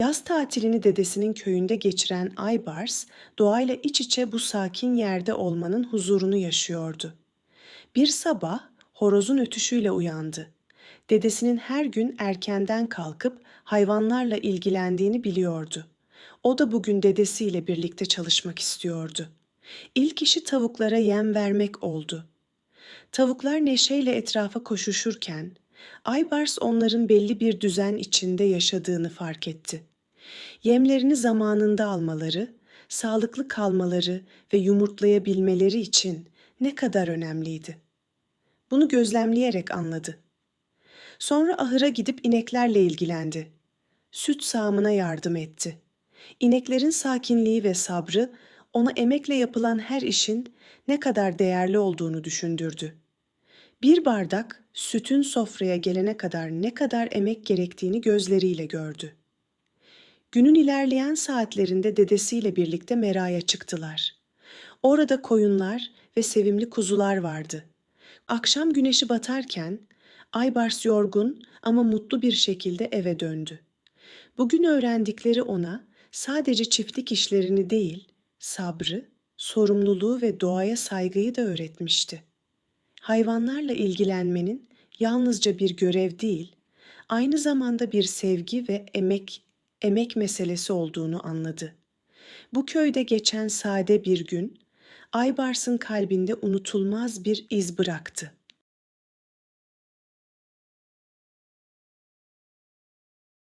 Yaz tatilini dedesinin köyünde geçiren Aybars, doğayla iç içe bu sakin yerde olmanın huzurunu yaşıyordu. Bir sabah horozun ötüşüyle uyandı. Dedesinin her gün erkenden kalkıp hayvanlarla ilgilendiğini biliyordu. O da bugün dedesiyle birlikte çalışmak istiyordu. İlk işi tavuklara yem vermek oldu. Tavuklar neşeyle etrafa koşuşurken, Aybars onların belli bir düzen içinde yaşadığını fark etti. Yemlerini zamanında almaları, sağlıklı kalmaları ve yumurtlayabilmeleri için ne kadar önemliydi. Bunu gözlemleyerek anladı. Sonra ahıra gidip ineklerle ilgilendi. Süt sağımına yardım etti. İneklerin sakinliği ve sabrı ona emekle yapılan her işin ne kadar değerli olduğunu düşündürdü. Bir bardak sütün sofraya gelene kadar ne kadar emek gerektiğini gözleriyle gördü. Günün ilerleyen saatlerinde dedesiyle birlikte meraya çıktılar. Orada koyunlar ve sevimli kuzular vardı. Akşam güneşi batarken Aybars yorgun ama mutlu bir şekilde eve döndü. Bugün öğrendikleri ona sadece çiftlik işlerini değil, sabrı, sorumluluğu ve doğaya saygıyı da öğretmişti. Hayvanlarla ilgilenmenin yalnızca bir görev değil, aynı zamanda bir sevgi ve emek emek meselesi olduğunu anladı. Bu köyde geçen sade bir gün Aybars'ın kalbinde unutulmaz bir iz bıraktı.